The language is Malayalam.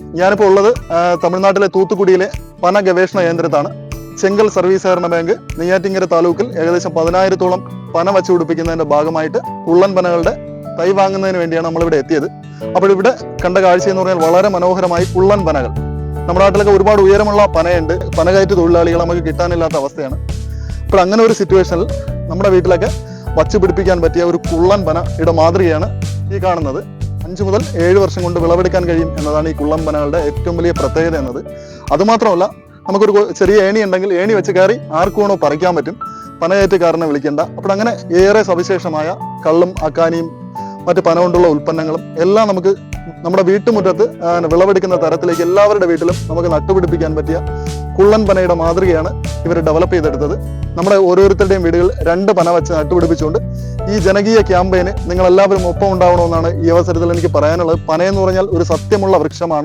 ഞാനിപ്പോൾ ഉള്ളത് തമിഴ്നാട്ടിലെ തൂത്തുക്കുടിയിലെ പന ഗവേഷണ കേന്ദ്രത്താണ്. ചെങ്കൽ സർവീസ് സഹകരണ ബാങ്ക് നെയ്യാറ്റിങ്കര താലൂക്കിൽ ഏകദേശം പതിനായിരത്തോളം പന വച്ചു പിടിപ്പിക്കുന്നതിന്റെ ഭാഗമായിട്ട് ഉള്ളൻ പനകളുടെ തൈ വാങ്ങുന്നതിന് വേണ്ടിയാണ് നമ്മളിവിടെ എത്തിയത്. അപ്പോൾ ഇവിടെ കണ്ട കാഴ്ച എന്ന് പറഞ്ഞാൽ വളരെ മനോഹരമായി ഉള്ളൻ പനകൾ. നമ്മുടെ നാട്ടിലൊക്കെ ഒരുപാട് ഉയരമുള്ള പനയുണ്ട്. പനകയറ്റ് തൊഴിലാളികൾ നമുക്ക് കിട്ടാനില്ലാത്ത അവസ്ഥയാണ്. അപ്പോൾ അങ്ങനെ ഒരു സിറ്റുവേഷനിൽ നമ്മുടെ വീട്ടിലൊക്കെ വച്ചു പിടിപ്പിക്കാൻ പറ്റിയ ഒരു കുള്ളൻ പന ഇവിടെ മാതൃകയാണ് ഈ കാണുന്നത്. അഞ്ച് മുതൽ ഏഴ് വർഷം കൊണ്ട് വിളവെടുക്കാൻ കഴിയും എന്നതാണ് ഈ കുള്ളമ്പനകളുടെ ഏറ്റവും വലിയ പ്രത്യേകത എന്നത്. അതുമാത്രമല്ല നമുക്കൊരു ചെറിയ ഏണി ഉണ്ടെങ്കിൽ ഏണി വെച്ച് കയറി ആർക്കുവാണോ പറിക്കാൻ പറ്റും. പനകയറ്റക്കാരനെ വിളിക്കേണ്ട. അപ്പോൾ അങ്ങനെ ഏറെ സവിശേഷമായ കള്ളും അക്കാനിയും മറ്റ് പന കൊണ്ടുള്ള ഉൽപ്പന്നങ്ങളും എല്ലാം നമുക്ക് നമ്മുടെ വീട്ടുമുറ്റത്ത് വിളവെടുക്കുന്ന തരത്തിലേക്ക് എല്ലാവരുടെ വീട്ടിലും നമുക്ക് നട്ടുപിടിപ്പിക്കാൻ പറ്റിയ കുള്ളൻ പനയുടെ മാതൃകയാണ് ഇവർ ഡെവലപ്പ് ചെയ്തെടുത്തത്. നമ്മുടെ ഓരോരുത്തരുടെയും വീടുകൾ രണ്ട് പന വെച്ച് നട്ടുപിടിപ്പിച്ചുകൊണ്ട് ഈ ജനകീയ ക്യാമ്പയിന് നിങ്ങൾ എല്ലാവരും ഒപ്പം ഉണ്ടാവണമെന്നാണ് ഈ അവസരത്തിൽ എനിക്ക് പറയാനുള്ളത്. പനയെന്ന് പറഞ്ഞാൽ ഒരു സത്യമുള്ള വൃക്ഷമാണ്.